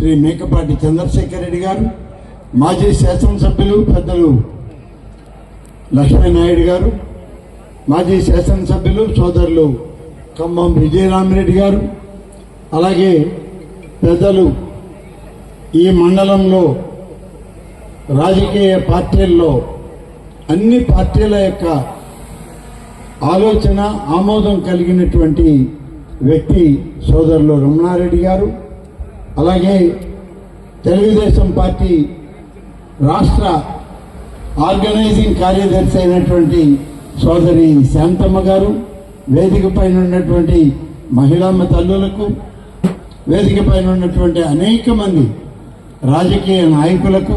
శ్రీ మేకపాటి చంద్రశేఖర్ రెడ్డి గారు మాజీ శాసనసభ్యులు పెద్దలు లక్ష్మీనాయుడు గారు మాజీ శాసనసభ్యులు సోదరులు ఖమ్మం విజయరామిరెడ్డి గారు అలాగే పెద్దలు ఈ మండలంలో రాజకీయ పార్టీల్లో అన్ని పార్టీల యొక్క ఆలోచన ఆమోదం కలిగినటువంటి వ్యక్తి సోదరులు రమణారెడ్డి గారు అలాగే తెలుగుదేశం పార్టీ రాష్ట్ర ఆర్గనైజింగ్ కార్యదర్శి అయినటువంటి సోదరి శాంతమ్మ గారు వేదిక పైన ఉన్నటువంటి మహిళమ్మ తల్లులకు వేదిక పైన ఉన్నటువంటి అనేక మంది రాజకీయ నాయకులకు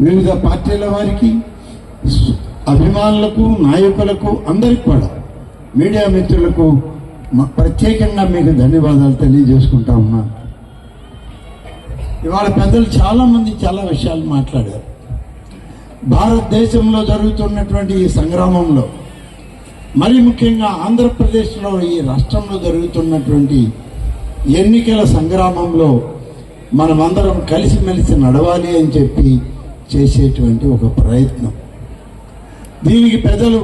వివిధ పార్టీల వారికి అభిమానులకు నాయకులకు అందరికి కూడా మీడియా మిత్రులకు ప్రత్యేకంగా మీకు ధన్యవాదాలు తెలియజేసుకుంటా ఉన్నాను. ఇవాళ పెద్దలు చాలా మంది చాలా విషయాలు మాట్లాడారు. భారతదేశంలో జరుగుతున్నటువంటి ఈ సంగ్రామంలో మరి ముఖ్యంగా ఆంధ్రప్రదేశ్లో ఈ రాష్ట్రంలో జరుగుతున్నటువంటి ఎన్నికల సంగ్రామంలో మనమందరం కలిసిమెలిసి నడవాలి అని చెప్పి చేసేటువంటి ఒక ప్రయత్నం. దీనికి పెద్దలు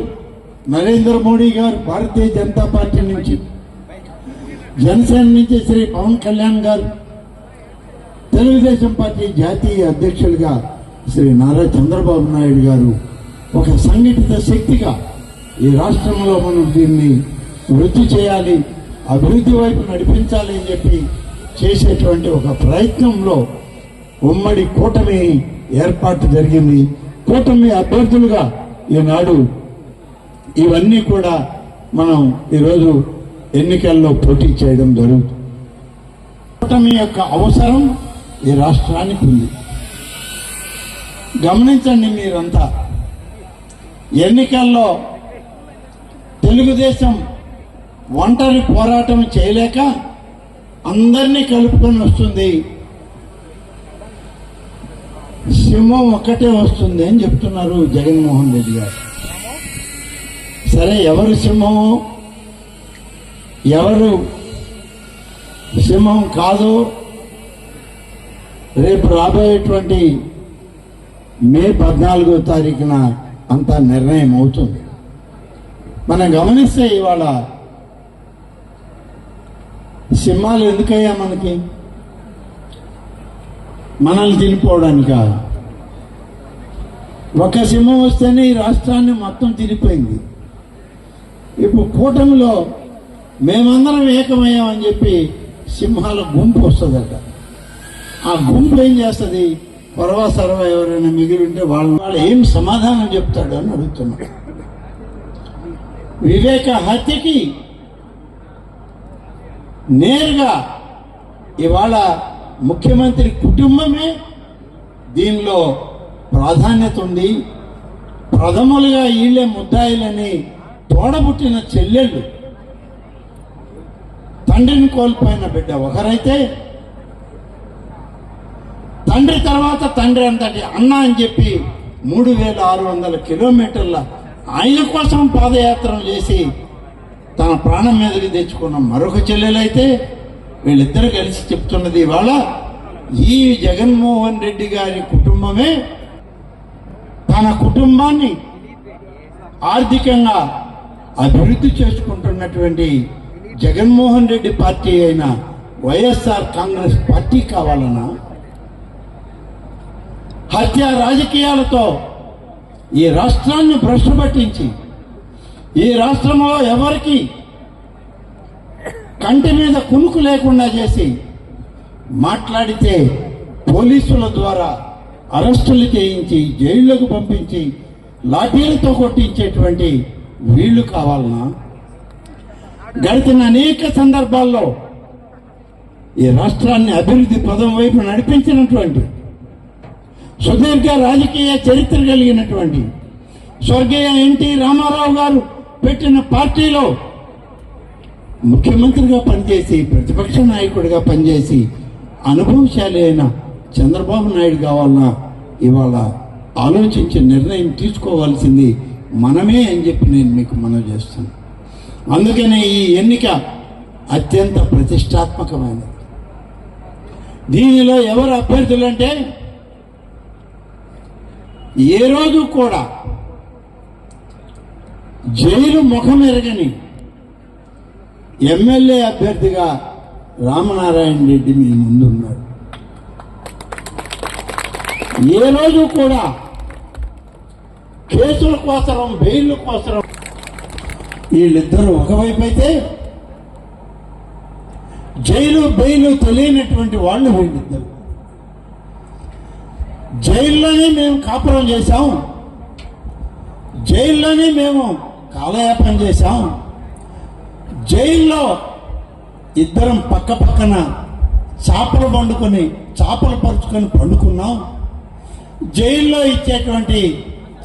నరేంద్ర మోడీ గారు భారతీయ జనతా పార్టీ నుంచి జనసేన నుంచి శ్రీ పవన్ కళ్యాణ్ గారు తెలుగుదేశం పార్టీ జాతీయ అధ్యక్షులుగా శ్రీ నారా చంద్రబాబు నాయుడు గారు ఒక సంఘటిత శక్తిగా ఈ రాష్ట్రంలో మనం దీన్ని వృద్ధి చేయాలి అభివృద్ధి వైపు నడిపించాలి అని చెప్పి చేసేటువంటి ఒక ప్రయత్నంలో ఉమ్మడి కూటమి ఏర్పాటు జరిగింది. కూటమి అభ్యర్థులుగా ఈనాడు ఇవన్నీ కూడా మనం ఈరోజు ఎన్నికల్లో పోటీ చేయడం జరుగుతుంది. కూటమి యొక్క అవసరం ఈ రాష్ట్రానికి ఉంది. గమనించండి మీరంతా ఎన్నికల్లో తెలుగుదేశం ఒంటరి పోరాటం చేయలేక అందరినీ కలుపుకొని వస్తుంది. సింహం ఒక్కటే వస్తుంది అని చెప్తున్నారు జగన్మోహన్ రెడ్డి గారు. సరే ఎవరు సింహము ఎవరు సింహం కాదు. రేపు రాబోయేటువంటి మే పద్నాలుగో తారీఖున అంతా నిర్ణయం అవుతుంది. మనం గమనిస్తే ఇవాళ సింహాలు ఎందుకయ్యా మనకి? మనల్ని తినిపోవడానిక? ఒక సింహం వస్తేనే ఈ రాష్ట్రాన్ని మొత్తం తిరిగిపోయింది. ఇప్పుడు కూటమిలో మేమందరం ఏకమయ్యామని చెప్పి సింహాల గుంపు వస్తుందట. ఆ గుంపు ఏం చేస్తుంది? పొరవ సర్వ ఎవరైనా మిగిలి ఉంటే వాళ్ళు వాళ్ళు ఏం సమాధానం చెప్తాడు అని అడుగుతున్నాడు. వివేక హత్యకి నేరుగా ఇవాళ ముఖ్యమంత్రి కుటుంబమే దీనిలో ప్రాధాన్యత ఉంది. ప్రథములుగా వీళ్ళే ముద్దాయిలని తోడబుట్టిన చెల్లెళ్ళు. తండ్రిని కోల్పోయిన బిడ్డ ఒకరైతే తండ్రి తర్వాత తండ్రి అంతటి అన్న అని చెప్పి మూడు వేల ఆరు వందల కిలోమీటర్ల ఆయన కోసం పాదయాత్రలు చేసి తన ప్రాణం మీదకి తెచ్చుకున్న మరొక చెల్లెలైతే వీళ్ళిద్దరు కలిసి చెప్తున్నది ఇవాళ ఈ జగన్మోహన్ రెడ్డి గారి కుటుంబమే తన కుటుంబాన్ని ఆర్థికంగా అభివృద్ధి చేసుకుంటున్నటువంటి జగన్మోహన్ రెడ్డి పార్టీ అయిన వైఎస్ఆర్ కాంగ్రెస్ పార్టీ కావాలన్నా హత్య రాజకీయాలతో ఈ రాష్ట్రాన్ని భ్రష్టు పట్టించి ఈ రాష్ట్రంలో ఎవరికి కంటి మీద కునుకు లేకుండా చేసి మాట్లాడితే పోలీసుల ద్వారా అరెస్టులు చేయించి జైళ్ళకు పంపించి లాఠీలతో కొట్టించేటువంటి వీళ్ళు కావాలనా? గడిచిన అనేక సందర్భాల్లో ఈ రాష్ట్రాన్ని అభివృద్ధి పదం వైపు నడిపించినటువంటి సుదీర్ఘ రాజకీయ చరిత్ర కలిగినటువంటి స్వర్గీయ ఎన్టీ రామారావు గారు పెట్టిన పార్టీలో ముఖ్యమంత్రిగా పనిచేసి ప్రతిపక్ష నాయకుడిగా పనిచేసి అనుభవశాలి అయిన చంద్రబాబు నాయుడు కావాలన్నా ఇవాళ ఆలోచించి నిర్ణయం తీసుకోవాల్సింది మనమే అని చెప్పి నేను మీకు మనవి చేస్తున్నాను. అందుకనే ఈ ఎన్నిక అత్యంత ప్రతిష్టాత్మకమైనది. దీనిలో ఎవరు అభ్యర్థులు అంటే ఏ రోజు కూడా జైలు ముఖం ఎరగని ఎమ్మెల్యే అభ్యర్థిగా రామనారాయణ రెడ్డి మీ ముందున్నాడు. ఏ రోజు కూడా కేసుల కోసరం బెయిల్ కోసరం వీళ్ళిద్దరూ ఒకవైపు అయితే జైలు బెయిలు తెలియనటువంటి వాళ్ళు వీళ్ళిద్దరు. జైల్లోనే మేము కాపురం చేశాం. జైల్లోనే మేము కాలయాపన చేశాం. జైల్లో ఇద్దరం పక్క పక్కన చేపలు పండుకొని చేపలు పరుచుకొని పండుకున్నాం. జైల్లో ఇచ్చేటువంటి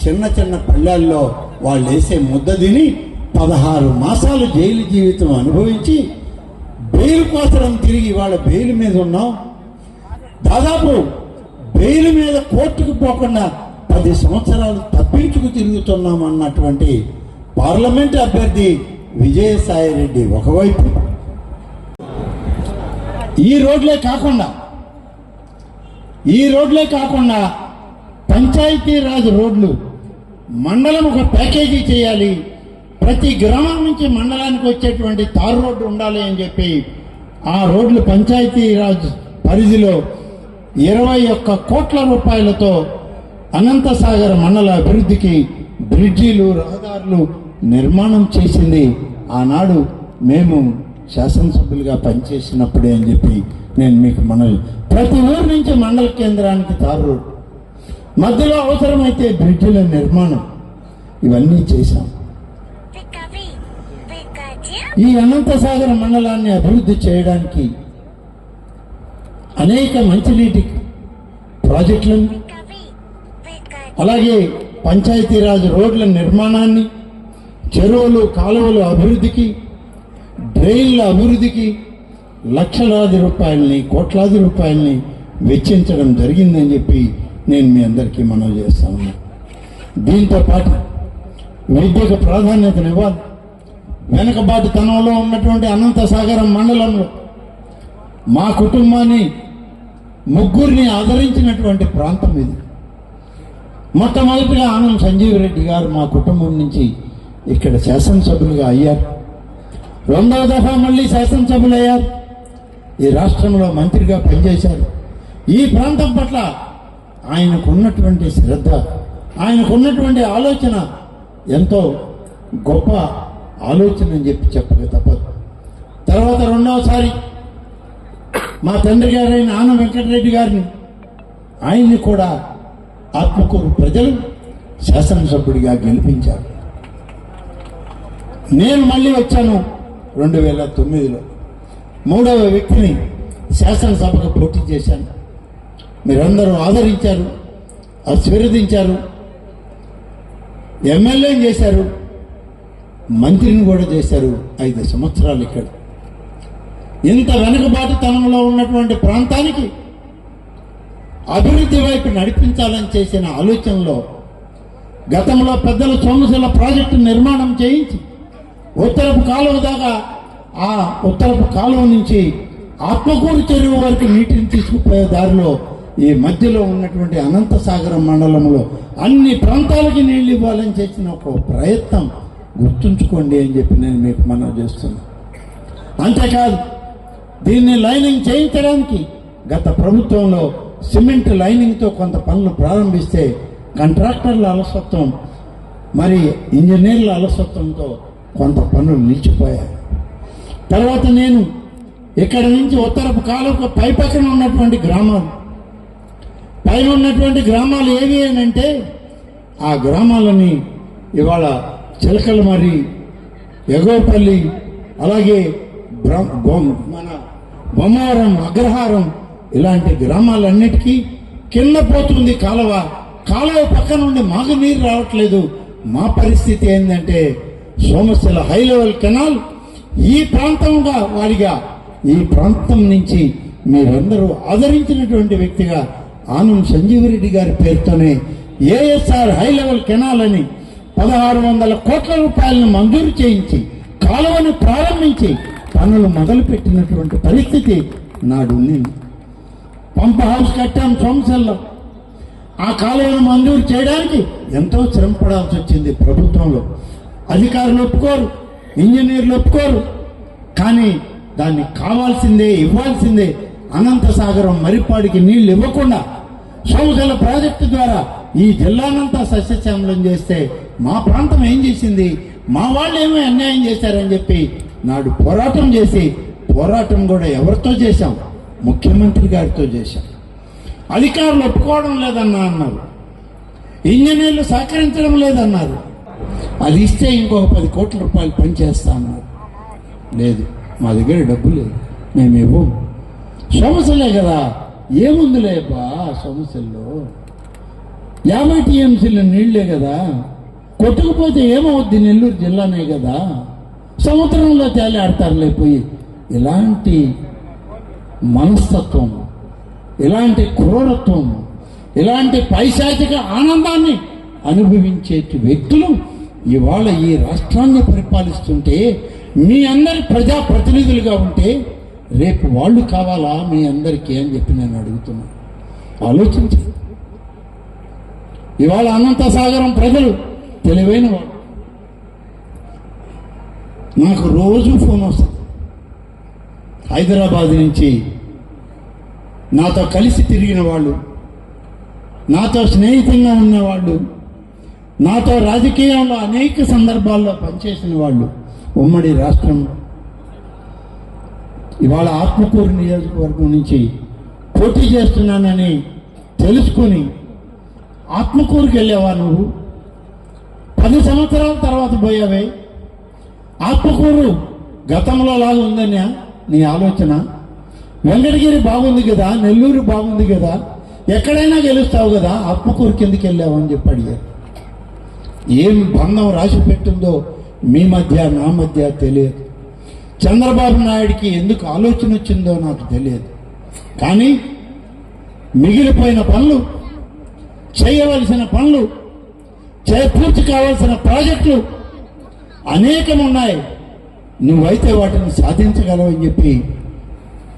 చిన్న చిన్న పళ్ళాల్లో వాళ్ళు వేసే ముద్ద తిని పదహారు మాసాలు జైలు జీవితం అనుభవించి బెయిల్ కోసం తిరిగి వాళ్ళ బెయిల్ మీద ఉన్నాం. దాదాపు బెయిల్ మీద కోర్టుకు పోకుండా పది సంవత్సరాలు తప్పించుకు తిరుగుతున్నాం అన్నటువంటి పార్లమెంట్ అభ్యర్థి విజయసాయి రెడ్డి ఒకవైపు. ఈ రోడ్లే కాకుండా ఈ రోడ్లే కాకుండా పంచాయతీ రాజ్ రోడ్లు మండలం ఒక ప్యాకేజీ చేయాలి. ప్రతి గ్రామం నుంచి మండలానికి వచ్చేటువంటి తారు రోడ్డు ఉండాలి అని చెప్పి ఆ రోడ్లు పంచాయతీ రాజ్ పరిధిలో ఇరవై ఒక్క కోట్ల రూపాయలతో అనంతసాగర్ మండల అభివృద్ధికి బ్రిడ్జీలు రహదారులు నిర్మాణం చేసింది ఆనాడు మేము శాసనసభ్యులుగా పనిచేసినప్పుడే అని చెప్పి నేను మీకు మనవి. ప్రతి ఊరు నుంచి మండల కేంద్రానికి తారు మధ్యలో అవసరమైతే బ్రిడ్జిల నిర్మాణం. ఇవన్నీ చేశాం. ఈ అనంతసాగర మండలాన్ని అభివృద్ధి చేయడానికి అనేక మంచినీటి ప్రాజెక్టులను అలాగే పంచాయతీరాజ్ రోడ్ల నిర్మాణాన్ని చెరువులు కాలువలు అభివృద్ధికి డ్రైన్ల అభివృద్ధికి లక్షలాది రూపాయలని కోట్లాది రూపాయలని వెచ్చించడం జరిగిందని చెప్పి నేను మీ అందరికీ మనవి చేస్తాను దీంతో పాటు విద్యకు ప్రాధాన్యతనివ్వాలి వెనుకబాటుతనంలో ఉన్నటువంటి అనంతసాగరం మండలంలో మా కుటుంబాన్ని ముగ్గురిని ఆదరించినటువంటి ప్రాంతం ఇది. మొట్టమొదటిగా ఆనం సంజీవ్ రెడ్డి గారు మా కుటుంబం నుంచి ఇక్కడ శాసనసభ్యులుగా అయ్యారు. రెండవ దఫా మళ్ళీ శాసనసభ్యులు అయ్యారు ఈ రాష్ట్రంలో మంత్రిగా పనిచేశారు. ఈ ప్రాంతం పట్ల ఆయనకున్నటువంటి శ్రద్ధ ఆయనకున్నటువంటి ఆలోచన ఎంతో గొప్ప ఆలోచన అని చెప్పి చెప్పక తప్పదు. తర్వాత రెండవసారి మా తండ్రి గారైన ఆన వెంకటరెడ్డి గారిని ఆయన్ని కూడా ఆత్మకూరు ప్రజలు శాసనసభ్యుడిగా గెలిపించారు. నేను మళ్ళీ వచ్చాను రెండు వేల తొమ్మిదిలో. మూడవ వ్యక్తిని శాసనసభకు పోటీ చేశాను. మీరందరూ ఆదరించారు ఆశీర్వదించారు ఎమ్మెల్యేని చేశారు మంత్రిని కూడా చేశారు ఐదు సంవత్సరాలు ఇక్కడ. ఇంత వెనుకబాటుతనంలో ఉన్నటువంటి ప్రాంతానికి అభివృద్ధి వైపు నడిపించాలని చేసిన ఆలోచనలో గతంలో పెద్దల సోమశిల ప్రాజెక్టు నిర్మాణం చేయించి ఉత్తరపు కాలువ దాకా ఆ ఉత్తరపు కాలువ నుంచి ఆత్మకూరు చెరువు వరకు నీటిని తీసుకుపోయే దారిలో ఈ మధ్యలో ఉన్నటువంటి అనంతసాగరం మండలంలో అన్ని ప్రాంతాలకి నీళ్ళు ఇవ్వాలని చేసిన ఒక ప్రయత్నం గుర్తుంచుకోండి అని చెప్పి నేను మీకు మనం చేస్తున్నాను. అంతేకాదు దీన్ని లైనింగ్ చేయించడానికి గత ప్రభుత్వంలో సిమెంట్ లైనింగ్తో కొంత పనులు ప్రారంభిస్తే కాంట్రాక్టర్ల అలసత్వం మరి ఇంజనీర్ల అలసత్వంతో కొంత పనులు నిలిచిపోయాయి. తర్వాత నేను ఇక్కడ నుంచి ఉత్తరపు కాలువకు పై పక్కన ఉన్నటువంటి గ్రామాలు పైన ఉన్నటువంటి గ్రామాలు ఏవి అంటే ఆ గ్రామాలని ఇవాళ చిలకలమరి ఎగోపల్లి అలాగే బ్ర- గో- మన బొమ్మారం అగ్రహారం ఇలాంటి గ్రామాలన్నిటికీ కింద పోతుంది కాలువ. కాలువ పక్క నుండి మాకు నీరు రావట్లేదు. మా పరిస్థితి ఏంటంటే సోమశిల హై లెవెల్ కెనాల్ ఈ ప్రాంతంగా వారిగా ఈ ప్రాంతం నుంచి మీరందరూ ఆదరించినటువంటి వ్యక్తిగా ఆనం సంజీవరెడ్డి గారి పేరుతోనే ఏఎస్ఆర్ హై లెవెల్ కెనాల్ అని పదహారు వందల కోట్ల రూపాయలను మంజూరు చేయించి కాలువను ప్రారంభించి పనులు మొదలుపెట్టినటువంటి పరిస్థితి నాడు ఉంది పంప్ హౌస్ కట్టాం సోమశల్లో ఆ కాలువను మంజూరు చేయడానికి ఎంతో శ్రమ పడాల్సి వచ్చింది ప్రభుత్వంలో. అధికారులు ఒప్పుకోరు ఇంజనీర్లు ఒప్పుకోరు. కానీ దాన్ని కావాల్సిందే ఇవ్వాల్సిందే అనంత సాగరం మరిపాడికి నీళ్ళు ఇవ్వకుండా సోమశల ప్రాజెక్టు ద్వారా ఈ జిల్లానంతా సస్యశ్యామలం చేస్తే మా ప్రాంతం ఏం చేసింది? మా వాళ్ళు ఏమో అన్యాయం చేశారని చెప్పి నాడు పోరాటం చేసి పోరాటం కూడా ఎవరితో చేశాం? ముఖ్యమంత్రి గారితో చేశాం. అధికారులు ఒప్పుకోవడం లేదన్నా అన్నారు. ఇంజనీర్లు సహకరించడం లేదన్నారు. అది ఇస్తే ఇంకొక పది కోట్ల రూపాయలు పనిచేస్తా అన్నారు. లేదు మా దగ్గర డబ్బు లేదు. మేము ఇవ్వం. సమస్యలే కదా. ఏముందిలే బా సమస్యల్లో యాభై టీఎంసీల నీళ్ళే కదా. కొట్టుకుపోతే ఏమవుద్ది నెల్లూరు జిల్లానే కదా? సముద్రంలో తేలాడతారులే పోయి. ఇలాంటి మనస్తత్వం ఇలాంటి క్రూరత్వం ఇలాంటి పైశాచిక ఆనందాన్ని అనుభవించే వ్యక్తులు ఇవాళ ఈ రాష్ట్రాన్ని పరిపాలిస్తుంటే మీ అందరి ప్రజా ప్రతినిధులుగా ఉంటే రేపు వాళ్ళు కావాలా మీ అందరికీ అని చెప్పి నేను అడుగుతున్నా. ఆలోచించండి. ఇవాళ అనంత సాగరం ప్రజలు తెలివైన వాళ్ళు. నాకు రోజు ఫోన్ వస్తుంది. హైదరాబాద్ నుంచి నాతో కలిసి తిరిగిన వాళ్ళు నాతో స్నేహితంగా ఉన్నవాళ్ళు నాతో రాజకీయంలో అనేక సందర్భాల్లో పనిచేసిన వాళ్ళు ఉమ్మడి రాష్ట్రంలో. ఇవాళ ఆత్మకూరు నియోజకవర్గం నుంచి పోటీ చేస్తున్నానని తెలుసుకొని ఆత్మకూరుకి వెళ్ళావా నువ్వు. పది సంవత్సరాల తర్వాత పోయావే. ఆత్మకూరు గతంలో లాగా ఉందన్యా నీ ఆలోచన? వెంకటగిరి బాగుంది కదా? నెల్లూరు బాగుంది కదా? ఎక్కడైనా గెలుస్తావు కదా? ఆత్మకూరు కిందకి వెళ్ళావు అని చెప్పి అడిగారు. ఏం బంధం రాసి పెట్టిందో మీ మధ్య నా మధ్య తెలియదు. చంద్రబాబు నాయుడికి ఎందుకు ఆలోచన వచ్చిందో నాకు తెలియదు. కానీ మిగిలిపోయిన పనులు చేయవలసిన పనులు చే పూర్తి కావాల్సిన ప్రాజెక్టులు అనేకం ఉన్నాయి నువ్వైతే వాటిని సాధించగలవని చెప్పి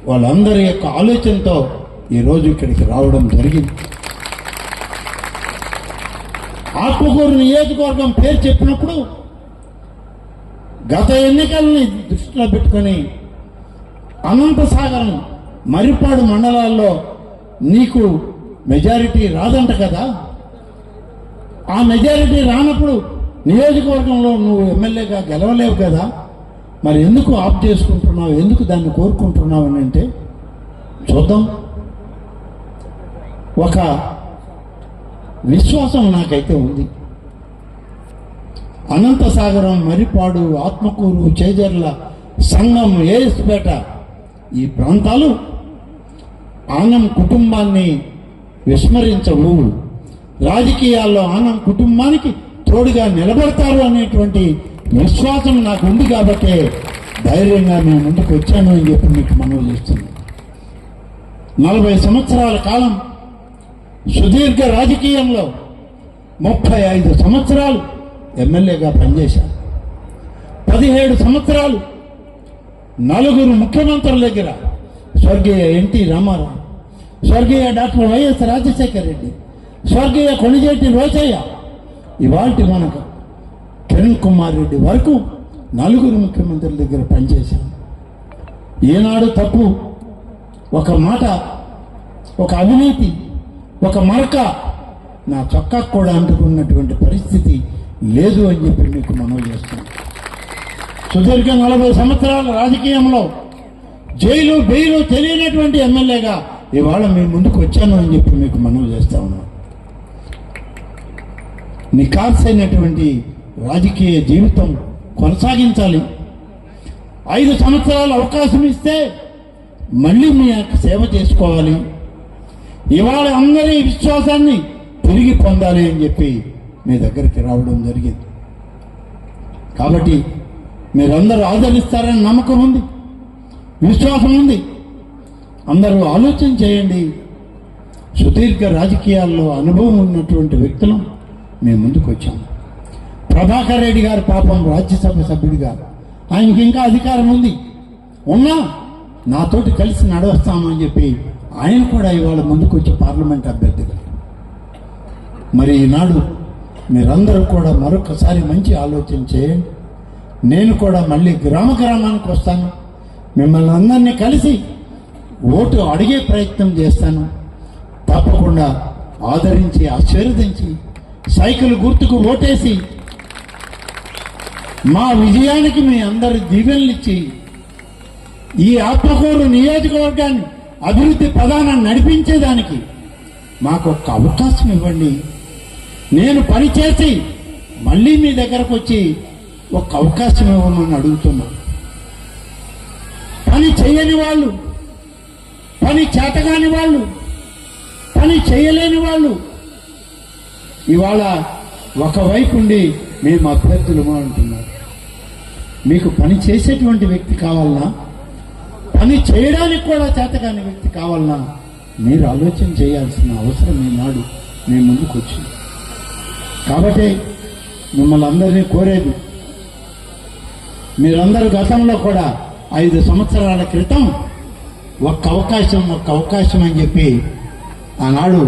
వాళ్ళందరి యొక్క ఆలోచనతో ఈరోజు ఇక్కడికి రావడం జరిగింది. ఆత్మకూరు నియోజకవర్గం పేరు చెప్పినప్పుడు గత ఎన్నికల్ని దృష్టిలో పెట్టుకొని అనంతసాగరం మరిపాడు మండలాల్లో నీకు మెజారిటీ రాదంట కదా? ఆ మెజారిటీ రానప్పుడు నియోజకవర్గంలో నువ్వు ఎమ్మెల్యేగా గెలవలేవు కదా. మరి ఎందుకు ఆప్ చేసుకుంటున్నావు? ఎందుకు దాన్ని కోరుకుంటున్నావు అని అంటే చూద్దాం. ఒక విశ్వాసం నాకైతే ఉంది. అనంతసాగరం మరిపాడు ఆత్మకూరు చేజర్ల సంఘం ఏఎస్పేట ఈ ప్రాంతాలు ఆనం కుటుంబాన్ని విస్మరించవు. రాజకీయాల్లో ఆనం కుటుంబానికి తోడుగా నిలబడతారు అనేటువంటి విశ్వాసం నాకు ఉంది కాబట్టే ధైర్యంగా నేను ముందుకు వచ్చాను అని చెప్పి మీకు మనవి చేస్తున్నాను. నలభై సంవత్సరాల కాలం సుదీర్ఘ రాజకీయంలో ముప్పై ఐదు సంవత్సరాలు ఎమ్మెల్యేగా పనిచేశాను. పదిహేడు సంవత్సరాలు నలుగురు ముఖ్యమంత్రుల దగ్గర స్వర్గీయ ఎన్టీ రామారావు స్వర్గీయ డాక్టర్ వైఎస్ రాజశేఖర్ రెడ్డి స్వర్గీయ కొణిజేటి రోచయ్య ఇవాటి మనకు కిరణ్ కుమార్ రెడ్డి వరకు నలుగురు ముఖ్యమంత్రుల దగ్గర పనిచేశాను ఏనాడు తప్పు ఒక మాట ఒక అవినీతి ఒక మరక నా చొక్కా కూడా అంటుకున్నటువంటి పరిస్థితి లేదు అని చెప్పి మీకు మనవి చేస్తాను సుదీర్ఘ నలభై సంవత్సరాల రాజకీయంలో జైలు బెయిలు తెలియనటువంటి ఎమ్మెల్యేగా ఇవాళ మీ ముందుకు వచ్చాను అని చెప్పి మీకు మనవి చేస్తా ఉన్నాను. నికార్సైనటువంటి రాజకీయ జీవితం కొనసాగించాలి. ఐదు సంవత్సరాలు అవకాశం ఇస్తే మళ్ళీ మీ యొక్క సేవ చేసుకోవాలి. ఇవాళ అందరి విశ్వాసాన్ని తిరిగి పొందాలి అని చెప్పి మీ దగ్గరికి రావడం జరిగింది. కాబట్టి మీరందరూ ఆదరిస్తారని నమ్మకం ఉంది. విశ్వాసం ఉంది. అందరూ ఆలోచన చేయండి. సుదీర్ఘ రాజకీయాల్లో అనుభవం ఉన్నటువంటి వ్యక్తులు. మేము ముందుకు వచ్చాము ప్రభాకర్ రెడ్డి గారు పాపం రాజ్యసభ సభ్యుడిగా. ఆయనకి ఇంకా అధికారం ఉంది. ఉన్నా నాతోటి కలిసి నడవస్తామని చెప్పి ఆయన కూడా ఇవాళ ముందుకు వచ్చి పార్లమెంట్ అభ్యర్థిగా. మరి ఈనాడు మీరందరూ కూడా మరొకసారి మంచి ఆలోచన చేయండి. నేను కూడా మళ్ళీ గ్రామ గ్రామానికి వస్తాను. మిమ్మల్ని అందరినీ కలిసి ఓటు అడిగే ప్రయత్నం చేస్తాను. తప్పకుండా ఆదరించి ఆశీర్వదించి సైకిల్ గుర్తుకు ఓటేసి మా విజయానికి మీ అందరి దీవెనలు ఇచ్చి ఈ ఆత్మకూరు నియోజకవర్గాన్ని అభివృద్ధి ప్రధానం నడిపించేదానికి మాకు ఒక అవకాశం ఇవ్వండి. నేను పని చేసి మళ్ళీ మీ దగ్గరకు వచ్చి ఒక అవకాశం ఇవ్వమని అడుగుతున్నాను పని చేయని వాళ్ళు పని చేతగాని వాళ్ళు పని చేయలేని వాళ్ళు ఇవాళ ఒకవైపు ఉండి మేము అభ్యర్థులము అంటున్నారు. మీకు పని చేసేటువంటి వ్యక్తి కావాలన్నా పని చేయడానికి కూడా చేతగాని వ్యక్తి కావాలన్నా మీరు ఆలోచన చేయాల్సిన అవసరం ఈనాడు మీ ముందుకు వచ్చింది. కాబట్టి మిమ్మల్ని అందరినీ కోరేది మీరందరూ గతంలో కూడా ఐదు సంవత్సరాల క్రితం ఒక్క అవకాశం ఒక్క అవకాశం అని చెప్పి ఆనాడు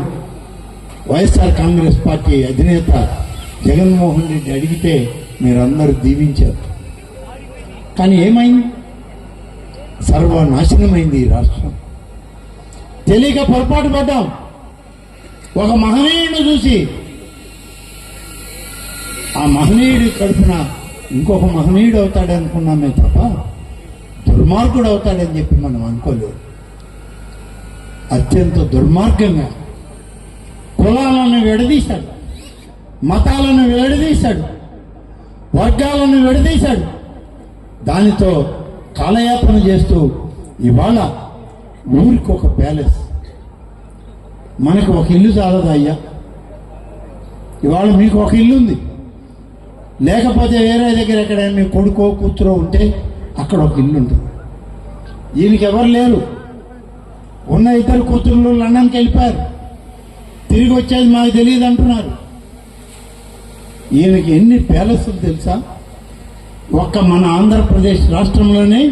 వైఎస్ఆర్ కాంగ్రెస్ పార్టీ అధినేత జగన్మోహన్ రెడ్డి అడిగితే మీరందరూ దీవించారు. కానీ ఏమైంది? సర్వనాశనమైంది ఈ రాష్ట్రం. తెలియక పొరపాటు పడ్డాం. ఒక మహనీయుడు చూసి ఆ మహనీయుడి కడుపున ఇంకొక మహనీయుడు అవుతాడు అనుకున్నామే తప్ప దుర్మార్గుడు అవుతాడని చెప్పి మనం అనుకోలేదు. అత్యంత దుర్మార్గంగా కులాలను విడదీశాడు. మతాలను విడదీశాడు. వర్గాలను విడదీశాడు. దానితో కాలయాపన చేస్తూ ఇవాళ ఊరికి ఒక ప్యాలెస్. మనకు ఒక ఇల్లు చాలదా అయ్యా? ఇవాళ మీకు ఒక ఇల్లు ఉంది. లేకపోతే వేరే దగ్గర ఎక్కడైనా మీ కొడుకో కూతురో ఉంటే అక్కడ ఒక ఇల్లు ఉంటుంది ఈయనకి ఎవరు లేరు? ఉన్న ఇద్దరు కూతుర్లు లండన్కి వెళ్ళిపోయారు. తిరిగి వచ్చేది మాకు తెలియదు అంటున్నారు. ఈయనకి ఎన్ని ప్యాలెస్లు తెలుసా? ఒక్క మన ఆంధ్రప్రదేశ్ రాష్ట్రంలోనే